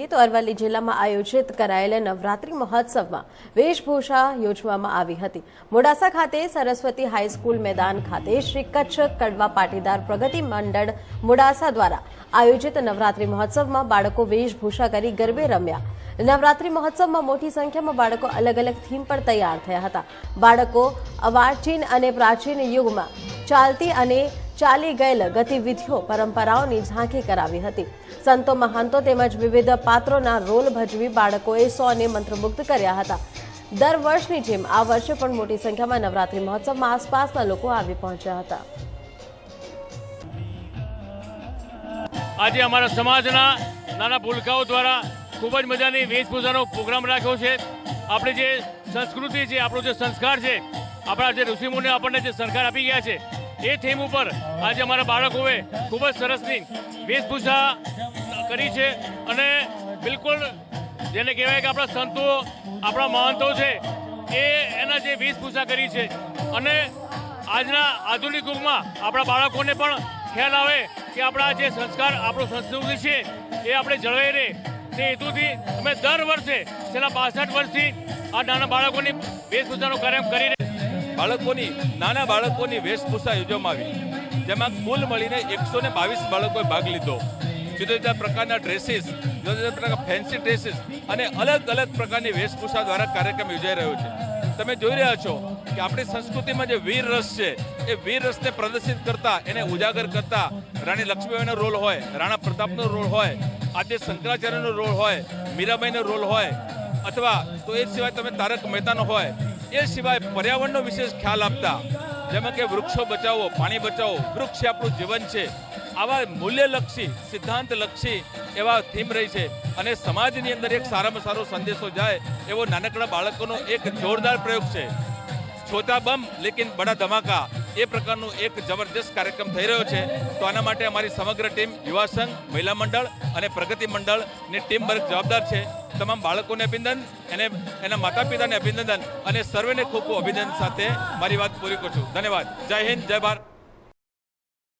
શકીએ તો અરવલ્લી જિલ્લામાં આયોજિત કરાયેલા નવરાત્રી મહોત્સવમાં વેશભૂષા યોજવામાં આવી હતી. મોડાસા ખાતે સરસ્વતી હાઈસ્કૂલ મેદાન ખાતે શ્રી કચ્છ કડવા પાટીદાર પ્રગતિ મંડળ મોડાસા દ્વારા આયોજિત નવરાત્રી મહોત્સવમાં બાળકો વેશભૂષા કરી ગરબે રમ્યા. નવરાત્રી મહોત્સવમાં મોટી સંખ્યામાં બાળકો અલગ અલગ થીમ પર તૈયાર થયા હતા. બાળકો અવાચીન અને પ્રાચીન યુગમાં ચાલતી અને ચાલી ગયેલ ગતિવિધિઓ પરંપરાઓની ઝાંખી કરાવી હતી. સંતો મહંતો તેમજ વિવિધ પાત્રોના રોલ ભજવી બાળકોએ સોને મંત્રમુગ્ધ કર્યા હતા. દર વર્ષની જેમ આ વર્ષે પણ મોટી સંખ્યામાં નવરાત્રી મહોત્સવમાં આસપાસના લોકો આવી પહોંચ્યા હતા. આજે અમારા સમાજના નાના ભૂલકાઓ દ્વારા ખૂબ જ મજાની વેશભૂષાનો પ્રોગ્રામ રાખ્યો છે. આપણે જે સંસ્કૃતિ છે, આપણો જે સંસ્કાર છે, આપણા જે ઋષિમુનિઓ આપણને જે સંસ્કાર આપી ગયા છે એ થીમ ઉપર આજે અમારા બાળકોએ ખૂબ જ સરસની વેશભૂષા કરી છે અને બિલકુલ જેને કહેવાય કે આપણા સંતો, આપણા મહંતો છે, એ એના જે વેશભૂષા કરી છે. અને આજના આધુનિક યુગમાં આપણા બાળકોને પણ ખ્યાલ આવે કે આપણા જે સંસ્કાર, આપણો સંસ્કૃતિ છે, એ આપણે જળવાઈ રહે. તે હેતુથી અમે દર વર્ષે છેલ્લા બાસઠ વર્ષથી આ નાના બાળકોની વેશભૂષાનો કાર્યક્રમ કરી રહ્યા બાળકોની, નાના બાળકોની વેશભૂષા યોજવામાં આવી. જેમાં કુલ મળીને એકસો ને બાવીસ બાળકોએ ભાગ લીધો. જુદા જુદા પ્રકારના ડ્રેસીસ જુદા જુદા પ્રકારના ફેન્સી ડ્રેસીસ અને અલગ અલગ પ્રકારની વેશભૂષા દ્વારા કાર્યક્રમ યોજાઈ રહ્યો છે. તમે જોઈ રહ્યા છો કે આપણી સંસ્કૃતિમાં જે વીર રસ છે, એ વીર રસને પ્રદર્શિત કરતા, એને ઉજાગર કરતા રાણી લક્ષ્મીબાઈનો રોલ હોય, રાણા પ્રતાપનો રોલ હોય, આજે શંકરાચાર્યનો રોલ હોય, મીરાબાઈનો રોલ હોય, અથવા તો એ સિવાય તમે તારક મહેતાનો હોય એ સિવાય પર્યાવરણનો વિશેષ ખ્યાલ આપતા, જેમાં કે વૃક્ષો બચાવો, પાણી બચાવો, વૃક્ષ આપણું જીવન છે. આવા મૂલ્યલક્ષી, સિદ્ધાંતલક્ષી એવા થીમ રહી છે. અને સમાજની અંદર એક સારામાં સારો સંદેશો જાય એવો નાનકડા બાળકોનો એક જોરદાર પ્રયોગ છે. છોટા બમ, લેકિન બડા ધમાકા. એ પ્રકારનો એક જબરજસ્ત કાર્યક્રમ થઈ રહ્યો છે. તો આના માટે અમારી સમગ્ર ટીમ, યુવા સંઘ, મહિલા મંડળ અને પ્રગતિ મંડળની ટીમ વર્ગ જવાબદાર છે. તમામ બાળકોને અભિનંદન અને એના માતા પિતાને અભિનંદન અને સર્વેને ખૂબ અભિનંદન સાથે મારી વાત પૂરી કરું છું. ધન્યવાદ. જય હિન્દ, જય ભારત.